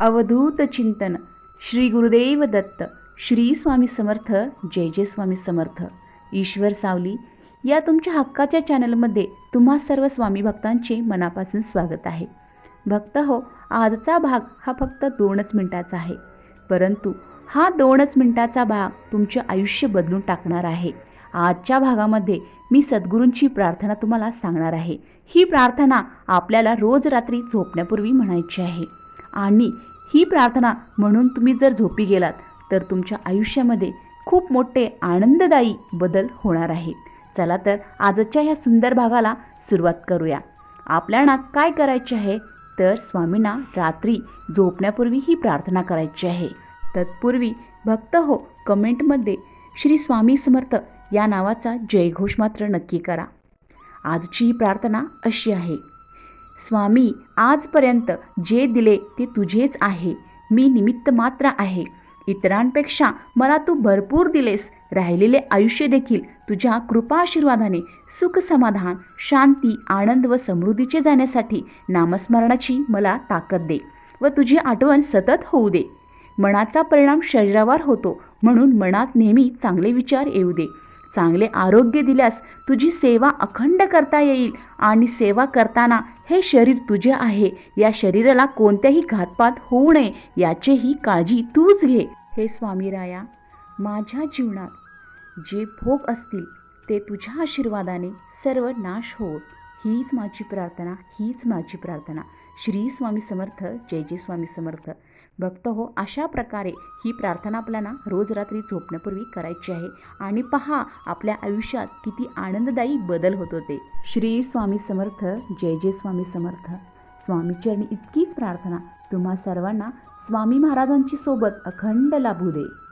अवधूत चिंतन. श्री गुरुदेव दत्त श्री स्वामी समर्थ जय जय स्वामी समर्थ. ईश्वर सावली या तुमच्या हक्काच्या चॅनलमध्ये तुम्हा सर्व स्वामी भक्तांचे मनापासून स्वागत आहे. भक्त हो आजचा भाग हा फक्त दोनच मिनिटाचा आहे. परंतु हा दोनच मिनिटाचा भाग तुमचे आयुष्य बदलून टाकणार आहे. आजच्या भागामध्ये मी सद्गुरूंची प्रार्थना तुम्हाला सांगणार आहे. ही प्रार्थना आपल्याला रोज रात्री झोपण्यापूर्वी म्हणायची आहे. आणि ही प्रार्थना म्हणून तुम्ही जर झोपी गेलात तर तुमच्या आयुष्यामध्ये खूप मोठे आनंददायी बदल होणार आहेत चला तर आजच्या ह्या सुंदर भागाला सुरुवात करूया. आपल्याला काय करायचे आहे? तर स्वामींना रात्री झोपण्यापूर्वी ही प्रार्थना करायची आहे. तत्पूर्वी भक्त हो कमेंटमध्ये श्री स्वामी समर्थ या नावाचा जयघोष मात्र नक्की करा. आजची ही प्रार्थना अशी आहे. स्वामी आजपर्यंत जे दिले ते तुझेच आहे. मी निमित्त मात्र आहे. इतरांपेक्षा मला तू भरपूर दिलेस. राहिलेले आयुष्य देखील तुझ्या कृपाशीर्वादाने सुख समाधान शांती आनंद व समृद्धीचे जाण्यासाठी नामस्मरणाची मला ताकद दे व तुझी आठवण सतत होऊ दे. मनाचा परिणाम शरीरावर होतो म्हणून मनात नेहमी चांगले विचार येऊ दे. चांगले आरोग्य दिल्यास तुझी सेवा अखंड करता येईल आणि सेवा करताना हे शरीर तुझे आहे. या शरीराला कोणत्याही घातपात होऊ नये. याचीही काळजी तूच घे. हे स्वामी राया माझ्या जीवनात जे भोग असतील ते तुझ्या आशीर्वादाने सर्व नाश होत हीच माझी प्रार्थना हीच माझी प्रार्थना. श्री स्वामी समर्थ जय जय स्वामी समर्थ. भक्त हो अशा प्रकारे ही प्रार्थना आपल्याला रोज रात्री झोपण्यापूर्वी करायची आहे. आणि पहा आपल्या आयुष्यात किती आनंददायी बदल होत होते. श्री स्वामी समर्थ जय जय स्वामी समर्थ. स्वामीचरणी इतकीच प्रार्थना तुम्हा सर्वांना स्वामी महाराजांची सोबत अखंड लाभू दे.